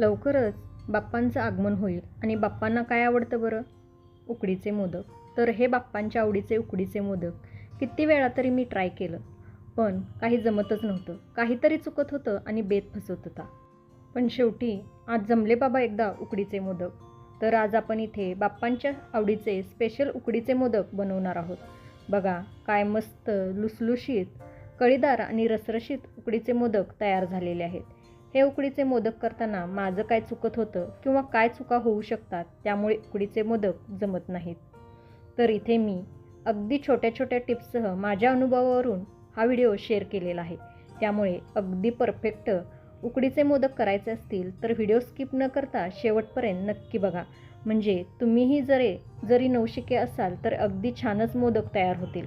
लवकरच बाप्पांचं आगमन होईल. आणि बाप्पांना काय आवडतं बरं? उकडीचे मोदक. तर हे बाप्पांच्या आवडीचे उकडीचे मोदक. किती वेळा तरी मी ट्राय केलं. पण काही जमतच नव्हतं. काहीतरी चुकत होतं आणि बेत फसवत होता. पण शेवटी आज जमले बाबा एकदा उकडीचे मोदक. तर आज आपण इथे बाप्पांच्या आवडीचे स्पेशल उकडीचे मोदक बनवणार आहोत. बघा काय मस्त लुसलुशीत कळीदार आणि रसरशीत उकडीचे मोदक तयार झालेले आहेत. हे उकडीचे मोदक करताना माझं काय चुकत होतं किंवा काय चुका होऊ शकतात त्यामुळे उकडीचे मोदक जमत नाहीत. तर इथे मी अगदी छोट्या छोट्या टिप्ससह माझ्या अनुभवावरून हा व्हिडिओ शेअर केलेला आहे. त्यामुळे अगदी परफेक्ट उकडीचे मोदक करायचे असतील तर व्हिडिओ स्किप न करता शेवटपर्यंत नक्की बघा. म्हणजे तुम्हीही जरे जरी नवशिके असाल तर अगदी छानच मोदक तयार होतील.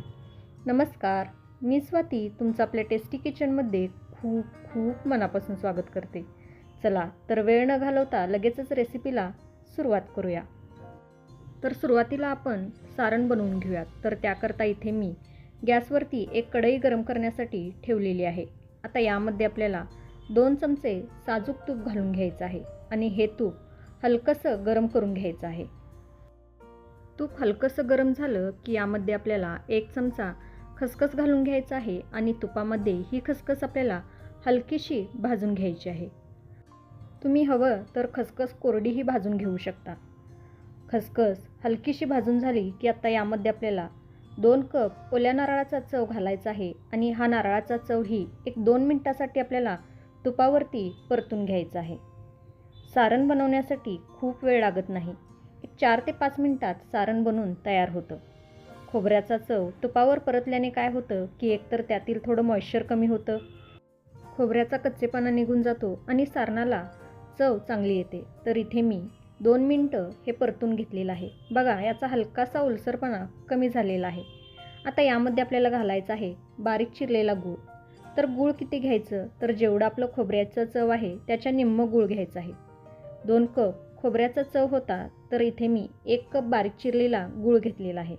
नमस्कार मी स्वाती तुमचं आपल्या टेस्टी किचनमध्ये खूप खूप मनापासून स्वागत करते. चला तर वेळ न घालवता लगेचच रेसिपीला सुरुवात करूया. तर सुरुवातीला आपण सारण बनवून घेऊयात. तर त्याकरता इथे मी गॅसवरती एक कढई गरम करण्यासाठी ठेवलेली आहे. आता यामध्ये आपल्याला दोन चमचे साजूक तूप घालून घ्यायचं आहे आणि हे तूप हलकंसं गरम करून घ्यायचं आहे. तूप हलकंसं गरम झालं की यामध्ये आपल्याला एक चमचा खसखस घालून घ्यायचा आहे आणि तुपामध्ये ही खसखस आपल्याला हलकीशी भाजून घ्यायची आहे. तुम्ही हवं तर खसखस कोरडीही भाजून घेऊ शकता. खसखस हलकीशी भाजून झाली की आता यामध्ये आपल्याला दोन कप ओल्या नारळाचा चव घालायचा आहे आणि हा नारळाचा चव ही एक दोन मिनटासाठी आपल्याला तुपावरती परतून घ्यायचा आहे. सारण बनवण्यासाठी खूप वेळ लागत नाही. एक चार ते पाच मिनटात सारण बनवून तयार होतं. खोबऱ्याचा चव तुपावर परतल्याने काय होतं की एकतर त्यातील थोडं मॉइश्चर कमी होतं. खोबऱ्याचा कच्चेपणा निघून जातो आणि सारणाला चव चांगली येते. तर इथे मी दोन मिनटं हे परतून घेतलेलं आहे. बघा याचा हलकासा ओलसरपणा कमी झालेला आहे. आता यामध्ये आपल्याला घालायचं आहे बारीक चिरलेला गूळ. तर गूळ किती घ्यायचं? तर जेवढं आपलं खोबऱ्याचं चव आहे त्याच्या निम्म गूळ घ्यायचं आहे. दोन कप खोबऱ्याचा चव होता तर इथे मी एक कप बारीक चिरलेला गूळ घेतलेला आहे.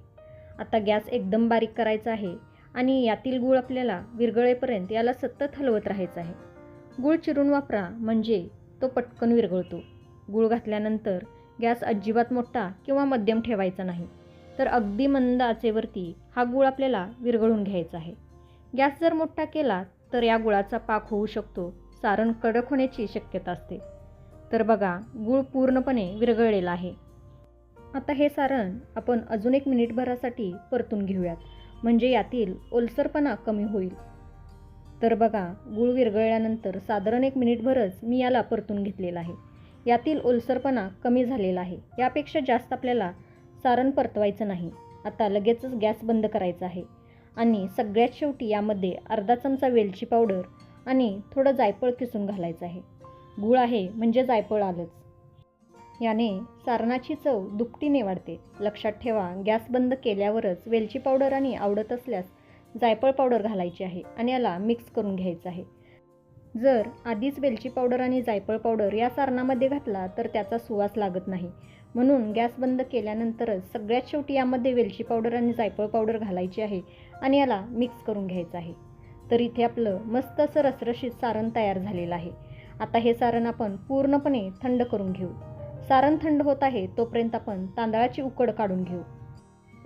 आता गॅस एकदम बारीक करायचा आहे. आणि यातील गूळ आपल्याला विरघळेपर्यंत याला सतत हलवत राहायचं आहे. गूळ चिरून वापरा म्हणजे तो पटकन विरघळतो. गूळ घातल्यानंतर गॅस अजिबात मोठा किंवा मध्यम ठेवायचा नाही. तर अगदी मंद आचेवरती हा गूळ आपल्याला विरघळून घ्यायचा आहे. गॅस जर मोठा केला तर या गुळाचा पाक होऊ शकतो. सारण कडक होण्याची शक्यता असते. तर बघा गूळ पूर्णपणे विरघळलेला आहे. आता हे सारण आपण अजून एक मिनिटभरासाठी परतून घेऊयात. म्हणजे यातील ओलसरपणा कमी होईल. तर बघा गूळ विरघळल्यानंतर साधारण एक मिनिटभरच मी याला परतून घेतलेला आहे. यातील ओलसरपणा कमी झालेला आहे. यापेक्षा जास्त आपल्याला सारण परतवायचं नाही. आता लगेचच गॅस बंद करायचा आहे. आणि सगळ्यात शेवटी यामध्ये अर्धा चमचा वेलची पावडर आणि थोडं जायफळ किसून घालायचं आहे. गूळ आहे म्हणजे जायफळ आलंच. याने सारणाची चव दुपटीने वाढते. लक्षात ठेवा गॅस बंद केल्यावरच वेलची पावडर आणि आवडत असल्यास जायफळ पावडर घालायची आहे आणि याला मिक्स करून घ्यायचं आहे. जर आधीच वेलची पावडर आणि जायफळ पावडर या सारणामध्ये घातला तर त्याचा सुवास लागत नाही. म्हणून गॅस बंद केल्यानंतरच सगळ्यात शेवटी यामध्ये वेलची पावडर आणि जायफळ पावडर घालायची आहे आणि याला मिक्स करून घ्यायचं आहे. तर इथे आपलं मस्त असं रसरशीत सारण तयार झालेलं आहे. आता हे सारण आपण पूर्णपणे थंड करून घेऊ. सारण थंड होत आहे तोपर्यंत आपण तांदळाची उकड काढून घेऊ.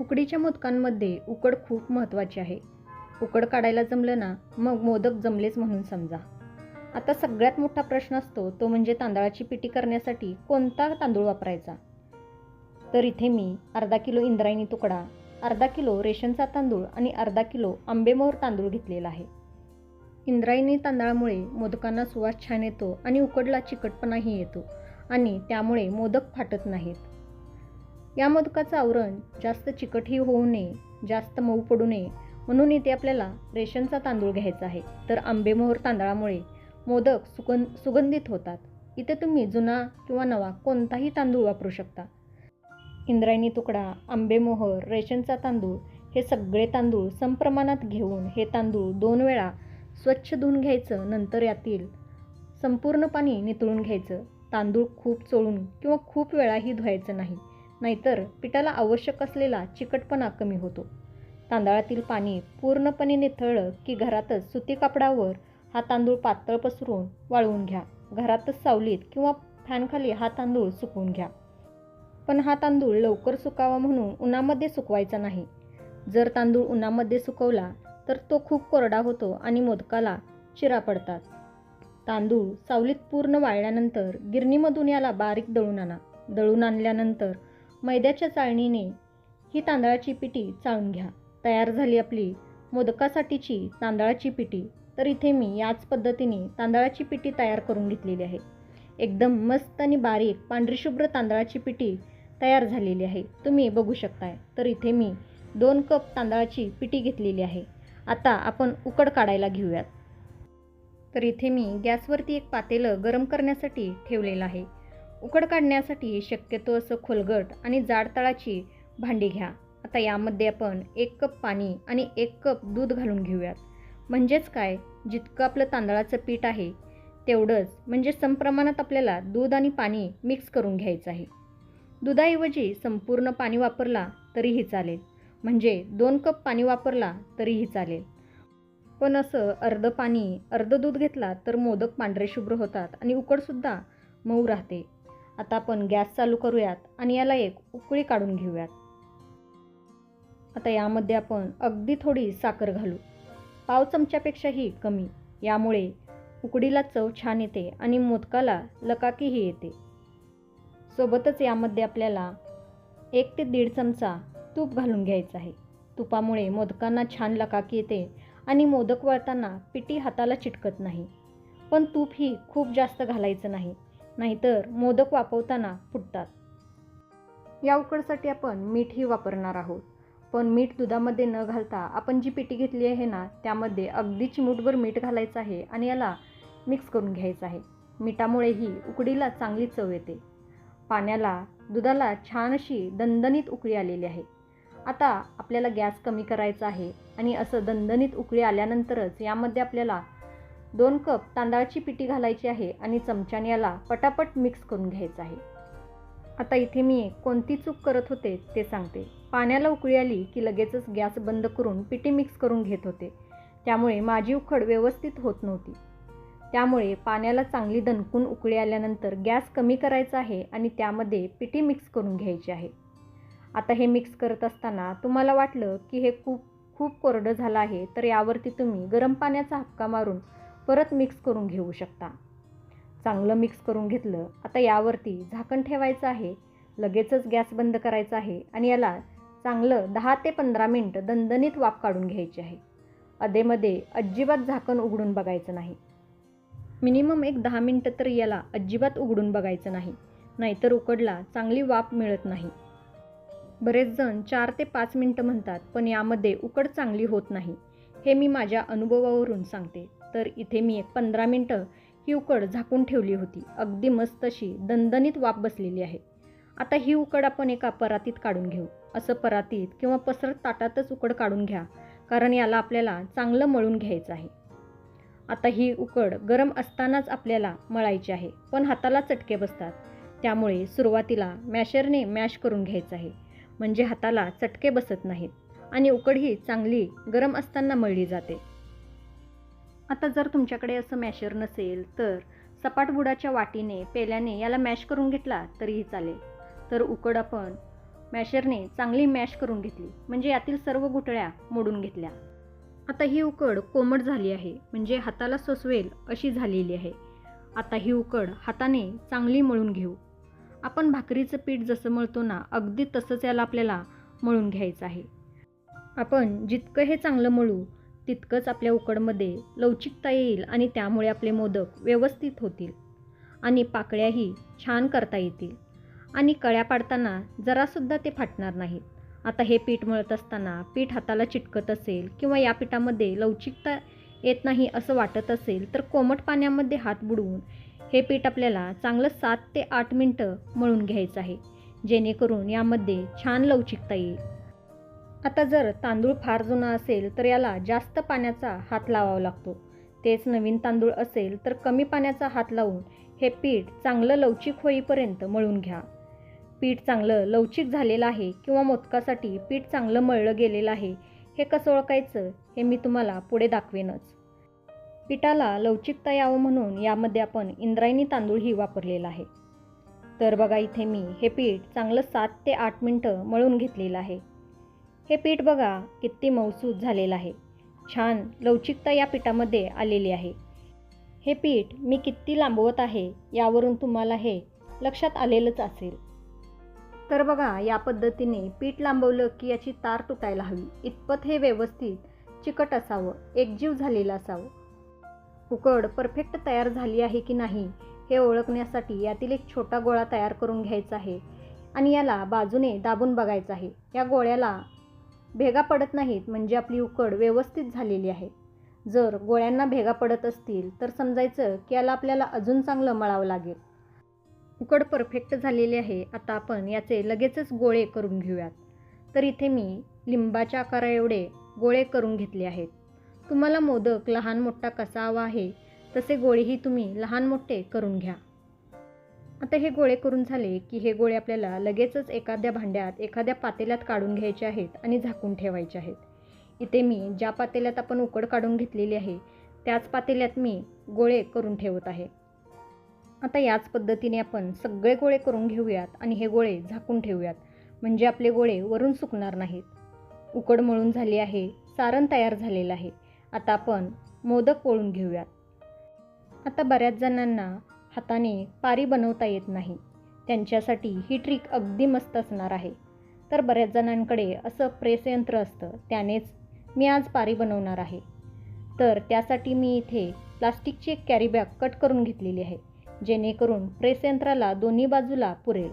उकडीच्या मोदकांमध्ये उकड खूप महत्त्वाची आहे. उकड काढायला जमलं ना मग मोदक जमलेच म्हणून समजा. आता सगळ्यात मोठा प्रश्न असतो तो म्हणजे तांदळाची पिटी करण्यासाठी कोणता तांदूळ वापरायचा? तर इथे मी अर्धा किलो इंद्रायणी तुकडा अर्धा किलो रेशनचा तांदूळ आणि अर्धा किलो आंबेमोहर तांदूळ घेतलेला आहे. इंद्रायणी तांदळामुळे मोदकांना सुवास छान येतो आणि उकडला चिकटपणाही येतो. आणि त्यामुळे मोदक फाटत नाहीत. या मोदकाचं आवरण जास्त चिकटही होऊ नये जास्त मऊ पडू नये म्हणून इथे आपल्याला रेशनचा तांदूळ घ्यायचा आहे. तर आंबेमोहर तांदळामुळे मोदक सुगं सुगंधित होतात. इथे तुम्ही जुना किंवा नवा कोणताही तांदूळ वापरू शकता. इंद्रायणी तुकडा आंबेमोहर रेशनचा तांदूळ हे सगळे तांदूळ समप्रमाणात घेऊन हे तांदूळ दोन वेळा स्वच्छ धुवून घ्यायचं नंतर यातील संपूर्ण पाणी नितळून घ्यायचं. तांदूळ खूप चोळून किंवा खूप वेळाही धुवायचं नाही. नाहीतर पिठाला आवश्यक असलेला चिकटपणा कमी होतो. तांदळातील पाणी पूर्णपणे निथळलं की घरातच सुती कापडावर हा तांदूळ पातळ पसरून वाळवून घ्या. घरातच सावलीत किंवा फॅनखाली हा तांदूळ सुकवून घ्या. पण हा तांदूळ लवकर सुकावा म्हणून उन्हामध्ये सुकवायचा नाही. जर तांदूळ उन्हामध्ये सुकवला तर तो खूप कोरडा होतो आणि मोदकाला चिरा पडतात. तांदूळ सावलीत पूर्ण वाळल्यानंतर गिरणीमधून याला बारीक दळून आणा. दळून आणल्यानंतर मैद्याच्या चाळणीने ही तांदळाची पिठी चाळून घ्या. तयार झाली आपली मोदकासाठीची तांदळाची पिठी. तर इथे मी याच पद्धतीने तांदळाची पिठी तयार करून घेतलेली आहे. एकदम मस्त आणि बारीक पांढरीशुभ्र तांदळाची पिठी तयार झालेली आहे. तुम्ही बघू शकताय. तर इथे मी दोन कप तांदळाची पिठी घेतलेली आहे. आता आपण उकड काढायला घेऊयात. तर इथे मी गॅसवरती एक पातेलं गरम करण्यासाठी ठेवलेलं आहे. उकड काढण्यासाठी शक्यतो असं खोलगट आणि जाड तळाची भांडी घ्या. आता यामध्ये आपण एक कप पाणी आणि एक कप दूध घालून घेऊयात. म्हणजेच काय? जितकं आपलं तांदळाचं पीठ आहे तेवढंच म्हणजे समप्रमाणात आपल्याला दूध आणि पाणी मिक्स करून घ्यायचं आहे. दुधाऐवजी संपूर्ण पाणी वापरला तरीही चालेल. म्हणजे दोन कप पाणी वापरला तरीही चालेल. पण असं अर्धं पाणी अर्ध दूध घेतला तर मोदक पांढरे शुभ्र होतात आणि उकडसुद्धा मऊ राहते. आता आपण गॅस चालू करूयात आणि याला एक उकळी काढून घेऊयात. आता यामध्ये आपण अगदी थोडी साखर घालू. पाव चमच्यापेक्षाही कमी. यामुळे उकडीला चव छान येते आणि मोदकाला लकाकीही येते. सोबतच यामध्ये आपल्याला एक ते दीड चमचा तूप घालून घ्यायचं आहे. तुपामुळे मोदकांना छान लकाकी येते आणि मोदक वळताना पिठी हाताला चिटकत नाही. पण तूप ही खूप जास्त घालायचं नाही नाहीतर मोदक वापरताना फुटतात. या उकडसाठी आपण मीठही वापरणार आहोत. पण मीठ दुधामध्ये न घालता आपण जी पिठी घेतली आहे ना त्यामध्ये अगदी चिमूटभर मीठ घालायचं आहे आणि याला मिक्स करून घ्यायचं आहे. मिठामुळेही उकडीला चांगली चव येते. पाण्याला दुधाला छान अशी दणदणीत उकळी आलेली आहे. आता आपल्याला गॅस कमी करायचा आहे आणि असं दणदणीत उकळी आल्यानंतरच यामध्ये आपल्याला दोन कप तांदळाची पिठी घालायची आहे आणि चमच्याने याला पटापट मिक्स करून घ्यायचं आहे. आता इथे मी कोणती चूक करत होते ते सांगते. पाण्याला उकळी आली की लगेचच गॅस बंद करून पिठी मिक्स करून घेत होते. त्यामुळे माझी उकड व्यवस्थित होत नव्हती. त्यामुळे पाण्याला चांगली दणकून उकळी आल्यानंतर गॅस कमी करायचा आहे आणि त्यामध्ये पिठी मिक्स करून घ्यायची आहे. आता हे मिक्स करत असताना तुम्हाला वाटलं की हे खूप खूप कोरडं झालं आहे तर यावरती तुम्ही गरम पाण्याचा हक्का मारून परत मिक्स करून घेऊ शकता. चांगलं मिक्स करून घेतलं आता यावरती झाकण ठेवायचं आहे लगेचच गॅस बंद करायचा आहे आणि याला चांगलं दहा ते पंधरा मिनटं दणदणीत वाफ काढून घ्यायची आहे. अधेमध्ये अजिबात झाकण उघडून बघायचं नाही. मिनिमम एक दहा मिनटं तर याला अजिबात उघडून बघायचं नाही नाहीतर उकडला चांगली वाफ मिळत नाही. बरेच जण चार ते पाच मिनटं म्हणतात पण यामध्ये उकड चांगली होत नाही. हे मी माझ्या अनुभवावरून सांगते. तर इथे मी एक पंधरा मिनटं ही उकड झाकून ठेवली होती. अगदी मस्त अशी दणदणीत वाफ बसलेली आहे. आता ही उकड आपण एका परातीत काढून घेऊ. असं परातीत किंवा पसरत ताटातच उकड काढून घ्या कारण याला आपल्याला चांगलं मळून घ्यायचं आहे. आता ही उकड गरम असतानाच आपल्याला मळायची आहे पण हाताला चटके बसतात. त्यामुळे सुरुवातीला मॅशरने मॅश करून घ्यायचं आहे. म्हणजे हाताला चटके बसत नाहीत आणि उकड ही चांगली गरम असताना मळली जाते. आता जर तुमच्याकडे असं मॅशर नसेल तर सपाट बुडाच्या वाटीने पेल्याने याला मॅश करून घेतला तरीही चालेल. तर उकड आपण मॅशरने चांगली मॅश करून घेतली. म्हणजे यातील सर्व गुटळ्या मोडून घेतल्या. आता ही उकड कोमट झाली आहे. म्हणजे हाताला सोसवेल अशी झालेली आहे. आता ही उकड हाताने चांगली मळून घेऊ. आपण भाकरीचं पीठ जसं मळतो ना अगदी तसंच याला आपल्याला मळून घ्यायचं आहे. आपण जितकं हे चांगलं मळू तितकंच आपल्या उकडमध्ये लवचिकता येईल आणि त्यामुळे आपले मोदक व्यवस्थित होतील आणि पाकळ्याही छान करता येतील. आणि कळ्या पाडताना जरासुद्धा ते फाटणार नाहीत. आता हे पीठ मळत असताना पीठ हाताला चिटकत असेल किंवा या पिठामध्ये लवचिकता येत नाही असं वाटत असेल तर कोमट पाण्यामध्ये हात बुडवून हे पीठ आपल्याला चांगलं सात ते आठ मिनटं मळून घ्यायचं आहे जेणेकरून यामध्ये छान लवचिकता येईल. आता जर तांदूळ फार जुना असेल तर याला जास्त पाण्याचा हात लावावा लागतो. तेच नवीन तांदूळ असेल तर कमी पाण्याचा हात लावून हे पीठ चांगलं लवचिक होईपर्यंत मळून घ्या. पीठ चांगलं लवचिक झालेलं आहे किंवा मोदकासाठी पीठ चांगलं मळलं गेलेलं आहे हे कसं ओळखायचं हे मी तुम्हाला पुढे दाखवेनच. पिठाला लवचिकता यावं म्हणून यामध्ये आपण इंद्रायणी तांदूळही वापरलेला आहे. तर बघा इथे मी हे पीठ चांगलं सात ते आठ मिनटं मळून घेतलेलं आहे. हे पीठ बघा किती मऊसूत झालेलं आहे. छान लवचिकता या पिठामध्ये आलेली आहे. हे पीठ मी किती लांबवत आहे यावरून तुम्हाला हे लक्षात आलेलंच असेल. तर बघा या पद्धतीने पीठ लांबवलं की याची तार तुटायला हवी. इतपत हे व्यवस्थित चिकट असावं एकजीव झालेलं असावं. उकड परफेक्ट तयार झाली आहे की नाही हे ओळखण्यासाठी यातील एक छोटा गोळा तयार करून घ्यायचा आहे. आणि याला बाजूने दाबून बघायचं आहे. या गोळ्याला भेगा पडत नाहीत म्हणजे आपली उकड व्यवस्थित झालेली आहे. जर गोळ्यांना भेगा पडत असतील तर समजायचं की याला आपल्याला अजून चांगलं मळावं लागेल. उकड परफेक्ट झालेली आहे. आता आपण याचे लगेचच गोळे करून घेऊयात. तर इथे मी लिंबाच्या आकारा एवढे गोळे करून घेतले आहेत. तुम्हाला मोदक लहान मोठा कसा हवा आहे तसे गोळेही तुम्ही लहान मोठे करून घ्या. आता हे गोळे करून झाले की हे गोळे आपल्याला लगेचच एखाद्या भांड्यात एखाद्या पातेल्यात काढून घ्यायचे आहेत आणि झाकून ठेवायचे आहेत. इथे मी ज्या पातेल्यात आपण उकड काढून घेतलेली आहे त्याच पातेल्यात मी गोळे करून ठेवत आहे. आता याच पद्धतीने आपण सगळे गोळे करून घेऊयात आणि हे गोळे झाकून ठेवूयात. म्हणजे आपले गोळे वरून सुकणार नाहीत. उकड मळून झाली आहे सारण तयार झालेलं आहे. आता आपण मोदक पोळून घेऊयात. आता बऱ्याच जणांना हाताने पारी बनवता येत नाही. त्यांच्यासाठी ही ट्रिक अगदी मस्त असणार आहे. तर बऱ्याच जणांकडे असं प्रेस यंत्र असतं त्यानेच मी आज पारी बनवणार आहे. तर त्यासाठी मी इथे प्लास्टिकची एक कॅरीबॅग कट करून घेतलेली आहे जेणेकरून प्रेस यंत्राला दोन्ही बाजूला पुरेल.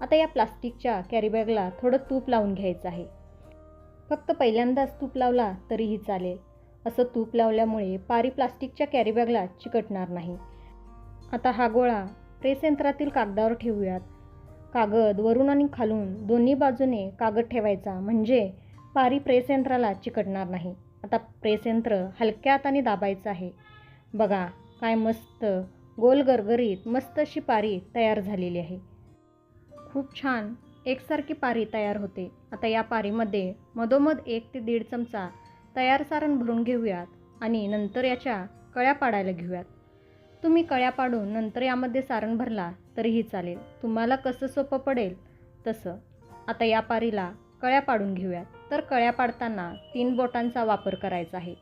आता या प्लास्टिकच्या कॅरीबॅगला थोडं तूप लावून घ्यायचं आहे. फक्त पहिल्यांदाच तूप लावला तरीही चालेल. असं तूप लावल्यामुळे पारी प्लास्टिकच्या कॅरीबॅगला चिकटणार नाही. आता हा गोळा प्रेस यंत्रातील कागदावर ठेवूयात. कागद वरून आणि खालून दोन्ही बाजूने कागद ठेवायचा म्हणजे पारी प्रेस यंत्राला चिकटणार नाही. आता प्रेस यंत्र हलक्या हाताने दाबायचं आहे. बघा काय मस्त गोल गरगरीत मस्त अशी पारी तयार झालेली आहे. खूप छान एकसारखी पारी तयार होते. आता या पारीमध्ये मधोमध एक ते दीड चमचा तयार सारण भरून घेऊयात आणि नंतर याच्या कळ्या पाडायला घेऊयात. तुम्ही कळ्या पाडून नंतर यामध्ये सारण भरला तरीही चालेल. तुम्हाला कसं सोपं पडेल तसं. आता या पारीला कळ्या पाडून घेऊयात. तर कळ्या पाडताना तीन बोटांचा वापर करायचा आहे.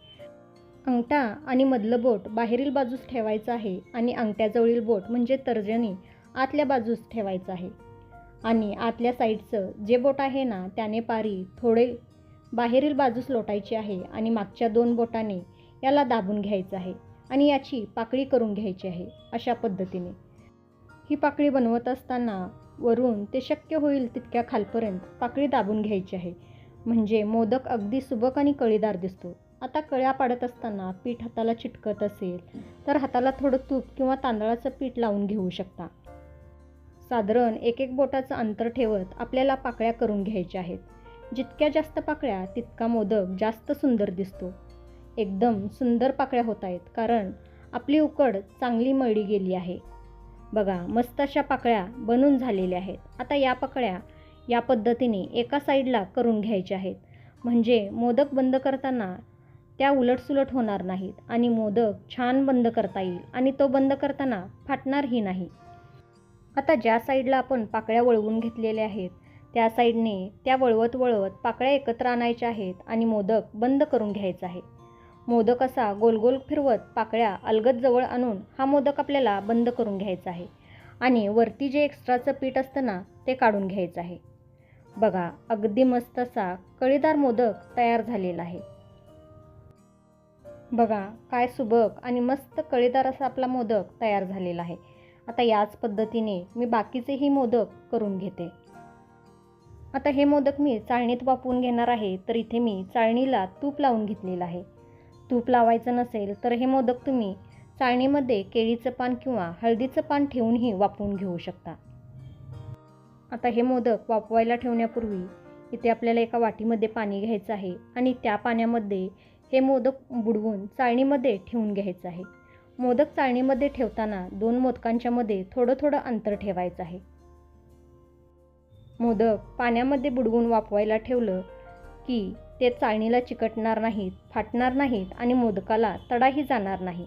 अंगठा आणि मधलं बोट बाहेरील बाजूस ठेवायचं आहे आणि अंगठ्याजवळील बोट म्हणजे तर्जनी आतल्या बाजूस ठेवायचं आहे. आणि आतल्या साईडचं जे बोट आहे ना त्याने पारी थोडे बाहेरील बाजूस लोटायची आहे आणि मागच्या दोन बोटाने याला दाबून घ्यायचं आहे आणि याची पाकळी करून घ्यायची आहे अशा पद्धतीने. ही पाकळी बनवत असताना वरून ते शक्य होईल तितक्या खालपर्यंत पाकळी दाबून घ्यायची आहे. म्हणजे मोदक अगदी सुबक आणि कळीदार दिसतो. आता कळ्या पाडत असताना पीठ हाताला चिटकत असेल तर हाताला थोडं तूप किंवा तांदळाचं पीठ लावून घेऊ शकता. साधारण एक एक बोटाचं अंतर ठेवत आपल्याला पाकळ्या करून घ्यायच्या आहेत. जितक्या जास्त पाकळ्या तितका मोदक जास्त सुंदर दिसतो. एकदम सुंदर पाकळ्या होत आहेत कारण आपली उकड चांगली मळली गेली आहे. बघा मस्त अशा पाकळ्या बनून झालेल्या आहेत. आता या पाकळ्या या पद्धतीने एका साईडला करून घ्यायच्या आहेत. म्हणजे मोदक बंद करताना त्या उलटसुलट होणार नाहीत आणि मोदक छान बंद करता येईल आणि तो बंद करताना फाटणारही नाही. आता ज्या साईडला आपण पाकळ्या वळवून घेतलेल्या आहेत त्या साईडने त्या वळवत वळवत पाकळ्या एकत्र आणायच्या आहेत आणि मोदक बंद करून घ्यायचा आहे मोदक असा गोल गोल फिरवत पाकळ्या अलगद जवळ आणून हा मोदक आपल्याला बंद करून घ्यायचा आहे आणि वरती जे एक्स्ट्राचं पीठ असतं ना ते काढून घ्यायचं आहे. बघा अगदी मस्त असा कळीदार मोदक तयार झालेला आहे. बघा काय सुबक आणि मस्त कळीदार असा आपला मोदक तयार झालेला आहे. आता याच पद्धतीने मी बाकीचेही मोदक करून घेते. आता हे मोदक मी चाळणीत वापरून घेणार आहे तर इथे मी चाळणीला तूप लावून घेतलेलं आहे. तूप लावायचं नसेल तर हे मोदक तुम्ही चाळणीमध्ये केळीचं पान किंवा हळदीचं पान ठेवूनही वापरून घेऊ शकता. आता हे मोदक वापवायला ठेवण्यापूर्वी इथे आपल्याला एका वाटीमध्ये पाणी घ्यायचं आहे आणि त्या पाण्यामध्ये हे मोदक बुडवून चाळणीमध्ये ठेवून घ्यायचं आहे. मोदक चाळणीमध्ये ठेवताना दोन मोदकांच्यामध्ये थोडं थोडं अंतर ठेवायचं आहे. मोदक पाण्यामध्ये बुडवून वापवायला ठेवलं की ते चाळणीला चिकटणार नाहीत फाटणार नाहीत आणि मोदकाला तडाही जाणार नाही.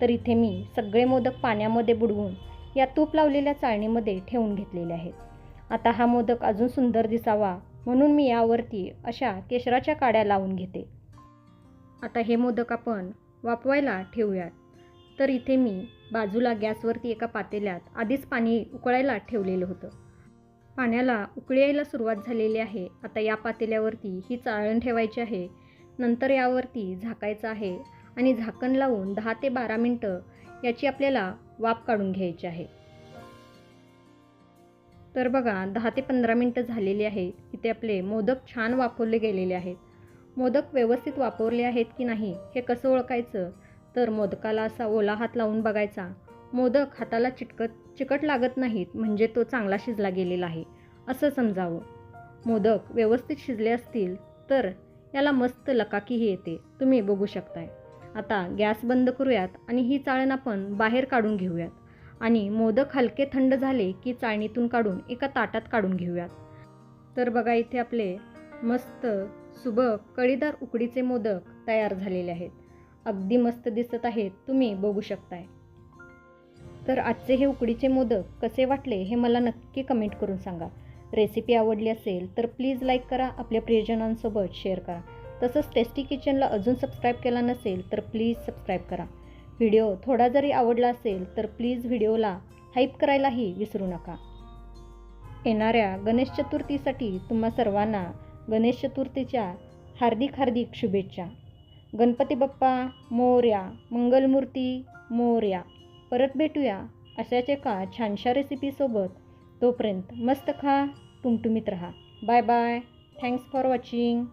तर इथे मी सगळे मोदक पाण्यामध्ये बुडवून या तूप लावलेल्या चाळणीमध्ये ठेवून घेतलेले आहेत. आता हा मोदक अजून सुंदर दिसावा म्हणून मी यावरती अशा केशराच्या काड्या लावून घेते. आता हे मोदक आपण वापवायला ठेवूयात. तर इथे मी बाजूला गॅसवरती एका पातेल्यात आधीच पाणी उकळायला ठेवलेलं होतं. पाण्याला उकळी यायला सुरुवात झालेली आहे. आता या पातेल्यावरती ही चाळण ठेवायची आहे. नंतर यावरती झाकायचं आहे आणि झाकण लावून दहा ते बारा मिनटं याची आपल्याला वाफ काढून घ्यायची आहे. तर बघा दहा ते पंधरा मिनटं झालेली आहे. इथे आपले मोदक छान वापरले गेलेले आहेत. मोदक व्यवस्थित वापरले आहेत की नाही हे कसं ओळखायचं? तर मोदकाला असा ओला हात लावून बघायचा. मोदक हाताला चिटकत चिकट लागत नाहीत म्हणजे तो चांगला शिजला गेलेला आहे असं समजावं. मोदक व्यवस्थित शिजले असतील तर याला मस्त लकाकीही येते तुम्ही बघू शकताय. आता गॅस बंद करूयात आणि ही चाळण आपण बाहेर काढून घेऊयात. आणि मोदक हलके थंड झाले की चाळणीतून काढून एका ताटात काढून घेऊयात. तर बघा इथे आपले मस्त सुबक कळीदार उकडीचे मोदक तयार झालेले आहेत. अगदी मस्त दिसत आहेत तुम्ही बघू शकताय. तर आजचे हे उकडीचे मोदक कसे वाटले हे मला नक्की कमेंट करून सांगा. रेसिपी आवडली असेल तर प्लीज लाईक करा आपल्या प्रियजनांसोबत शेअर करा. तसंच टेस्टी किचनला अजून सबस्क्राईब केला नसेल तर प्लीज सबस्क्राईब करा. व्हिडिओ थोडा जरी आवडला असेल तर प्लीज व्हिडिओला हाईप करायलाही विसरू नका. येणाऱ्या गणेश चतुर्थीसाठी तुम्हा सर्वांना गणेश चतुर्थीच्या हार्दिक हार्दिक शुभेच्छा. गणपती बाप्पा मोर्या मंगलमूर्ती मोर्या. परत भेटूया अशाच एका छानशा रेसिपीसोबत तोपर्यंत मस्त खा टुमटुमीत राहा. Bye bye thanks for watching